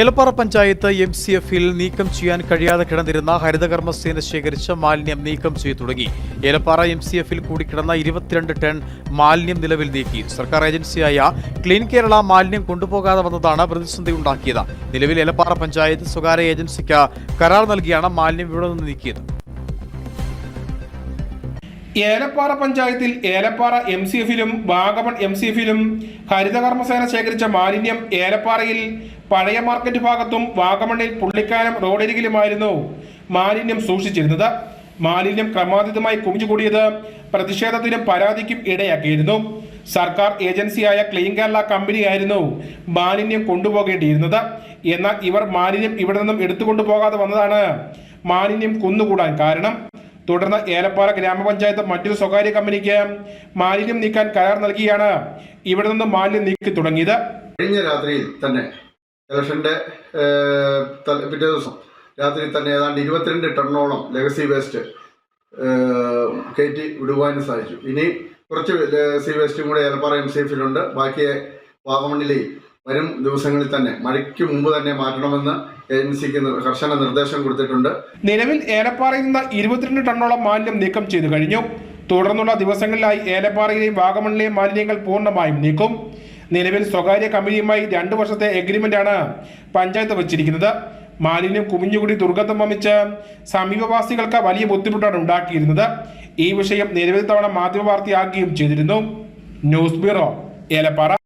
Elappara panchayat M C എഫിൽ നീക്കം ചെയ്യാൻ കഴിയാതെ കിടന്നിരുന്ന ഹരിതകർമ്മസേന ശേഖരിച്ച മാലിന്യം നീക്കം ചെയ്തു തുടങ്ങി. ഏലപ്പാറ എം സി എഫിൽ കൂടി കിടന്ന ഇരുപത്തിരണ്ട് ടൺ മാലിന്യം നിലവിൽ നീക്കി. സർക്കാർ ഏജൻസിയായ ക്ലീൻ കേരള മാലിന്യം കൊണ്ടുപോകാതെ വന്നതാണ് പ്രതിസന്ധി ഉണ്ടാക്കിയത്. നിലവിൽ ഏലപ്പാറ പഞ്ചായത്ത് സ്വകാര്യ ഏജൻസിക്ക് കരാർ നൽകിയാണ് മാലിന്യം ഇവിടെ നിന്ന് നീക്കിയത്. ഏലപ്പാറ പഞ്ചായത്തിൽ ഏലപ്പാറ എം സി എഫിലും വാഗമൺ എം സി എഫിലും ഹരിതകർമ്മസേന ശേഖരിച്ച മാലിന്യം ഏലപ്പാറയിൽ പഴയ മാർക്കറ്റ് ഭാഗത്തും വാഗമണ്ണിൽ പുള്ളിക്കാനം റോഡരികിലുമായിരുന്നു മാലിന്യം സൂക്ഷിച്ചിരുന്നത്. മാലിന്യം ക്രമാതീതമായി കുമിഞ്ഞുകൂടിയത് പ്രതിഷേധത്തിനും പരാതിക്കും ഇടയാക്കിയിരുന്നു. സർക്കാർ ഏജൻസിയായ ക്ലീൻ കേരള കമ്പനിയായിരുന്നു മാലിന്യം കൊണ്ടുപോകേണ്ടിയിരുന്നത്. എന്നാൽ ഇവർ മാലിന്യം ഇവിടെ നിന്നും എടുത്തുകൊണ്ടു പോകാതെ വന്നതാണ് മാലിന്യം കുന്നുകൂടാൻ കാരണം. തുടർന്ന് ഏലപ്പാറ ഗ്രാമപഞ്ചായത്ത് മറ്റൊരു സ്വകാര്യ കമ്പനിക്ക് മാലിന്യം നീക്കാൻ കരാർ നൽകിയാണ് ഇവിടെ നിന്ന് മാലിന്യം നീക്കി തുടങ്ങിയത്. കഴിഞ്ഞ രാത്രിയിൽ തന്നെ ഇലക്ഷന്റെ പിറ്റേ ദിവസം രാത്രി തന്നെ ഏതാണ്ട് ഇരുപത്തിരണ്ട് ടണ്ണോളം ലെഗസി വേസ്റ്റ് കയറ്റി വിടുവാനും സാധിച്ചു. ഇനി കുറച്ച് ലെഗസി വേസ്റ്റും കൂടെ ഏലപ്പാറ എം സി എഫിലുണ്ട്. ബാക്കിയെ വാഗമണ്ണിലെയും വരും ദിവസങ്ങളിൽ തന്നെ. മഴയ്ക്ക് മുമ്പ് തന്നെ മാറ്റണമെന്ന് ഏജൻസിക്ക് കർശന നിർദ്ദേശം കൊടുത്തിട്ടുണ്ട്. നിലവിൽ ഏലപ്പാറയിൽ നിന്ന് ഇരുപത്തിരണ്ട് ടണ്ണോളം മാലിന്യം നീക്കം ചെയ്തു കഴിഞ്ഞു. തുടർന്നുള്ള ദിവസങ്ങളിലായി ഏലപ്പാറയിലെയും വാഗമണിലെയും മാലിന്യങ്ങൾ പൂർണമായും നീക്കും. നിലവിൽ സ്വകാര്യ കമ്പനിയുമായി രണ്ടു വർഷത്തെ എഗ്രിമെന്റാണ് പഞ്ചായത്ത് വച്ചിരിക്കുന്നത്. മാലിന്യം കുമിഞ്ഞുകൂടി ദുർഗന്ധം വമിച്ച് സമീപവാസികൾക്ക് വലിയ ബുദ്ധിമുട്ടാണ് ഉണ്ടാക്കിയിരുന്നത്. ഈ വിഷയം നിരവധി തവണ മാധ്യമവാർത്തയാക്കുകയും ചെയ്തിരുന്നു. News bureau Elappara.